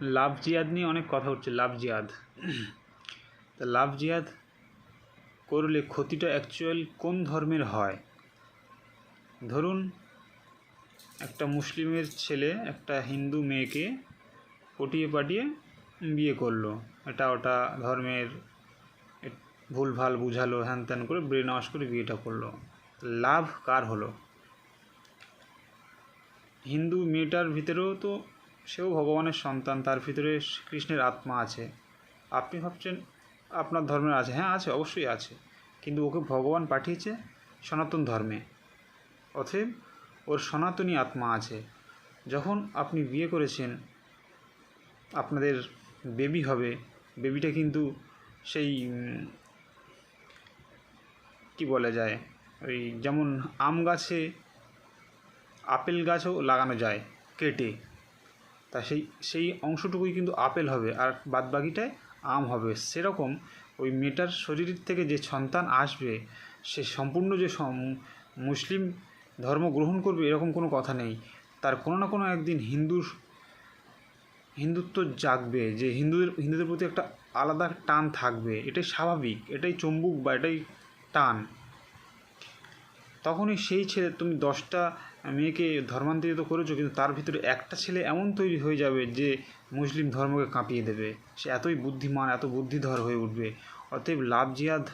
লাভ জিহাদ নিয়ে অনেক কথা হচ্ছে লাভ জিহাদ তা লাভ জিহাদ করলে ক্ষতিটা অ্যাকচুয়াল কোন ধর্মের হয়? ধরুন, একটা মুসলিমের ছেলে একটা হিন্দু মেয়েকে পটিয়ে পাঠিয়ে বিয়ে করল। এটা ওটা ধর্মের ভুলভাল বুঝালো, হ্যান ত্যান করে ব্রেন ওয়াশ করে বিয়েটা করল। লাভ কার হলো? হিন্দু মেয়েটার ভিতরেও তো সেও ভগবানের সন্তান, তার ভিতরে কৃষ্ণের আত্মা আছে। আপনি ভাবছেন, আপনার ধর্মের আছে? হ্যাঁ আছে, অবশ্যই আছে। কিন্তু ওকে ভগবান পাঠিয়েছে সনাতন ধর্মে। অতএব ওর সনাতনী আত্মা আছে। যখন আপনি বিয়ে করেছেন, আপনাদের বেবি হবে। বেবিটা কিন্তু সেই কি বলা যায়? ওই যেমন আম গাছে, আপেল গাছও লাগানো যায়, কেটে। তা সেই সেই অংশটুকুই কিন্তু আপেল হবে আর বাদবাকিটায় আম হবে। সেরকম ওই মেয়েটার শরীর থেকে যে সন্তান আসবে, সে সম্পূর্ণ যে মুসলিম ধর্ম গ্রহণ করবে এরকম কোনো কথা নেই। তার কোনো না কোনো একদিন হিন্দুর, হিন্দুত্ব জাগবে যে হিন্দুদের হিন্দুদের প্রতি একটা আলাদা টান থাকবে। এটাই স্বাভাবিক, এটাই চম্বুক বা এটাই টান। তখনই সেই ছেলে, তুমি দশটা মেয়েকে ধর্মান্তরিত করেছ, কিন্তু তার ভিতরে একটা ছেলে এমন তৈরি হয়ে যাবে যে মুসলিম ধর্মকে কাঁপিয়ে দেবে। সে এতই বুদ্ধিমান, এত বুদ্ধিধর হয়ে উঠবে। অতএব লাভ জিহাদ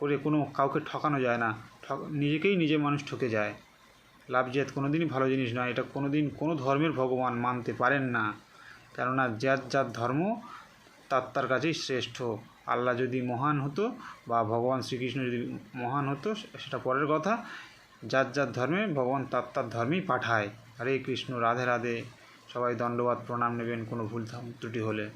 করে কোনো কাউকে ঠকানো যায় না। ঠক, নিজেকেই নিজে মানুষ ঠকে যায়। লাভ জিহাদ কোনো দিনই ভালো জিনিস নয়। এটা কোনো দিন কোনো ধর্মের ভগবান মানতে পারেন না। কেননা যার যার ধর্ম, তার তার কাছেই শ্রেষ্ঠ। আল্লাহ যদি মহান হতো বা ভগবান শ্রীকৃষ্ণ যদি মহান হতো সেটা পরের কথা। যার যার ধর্মে ভগবান তার তার ধর্মেই পাঠায়। হরে কৃষ্ণ, রাধে রাধে। সবাই দণ্ডবাদ প্রণাম নেবেন, কোনো ভুল ত্রুটি হলে।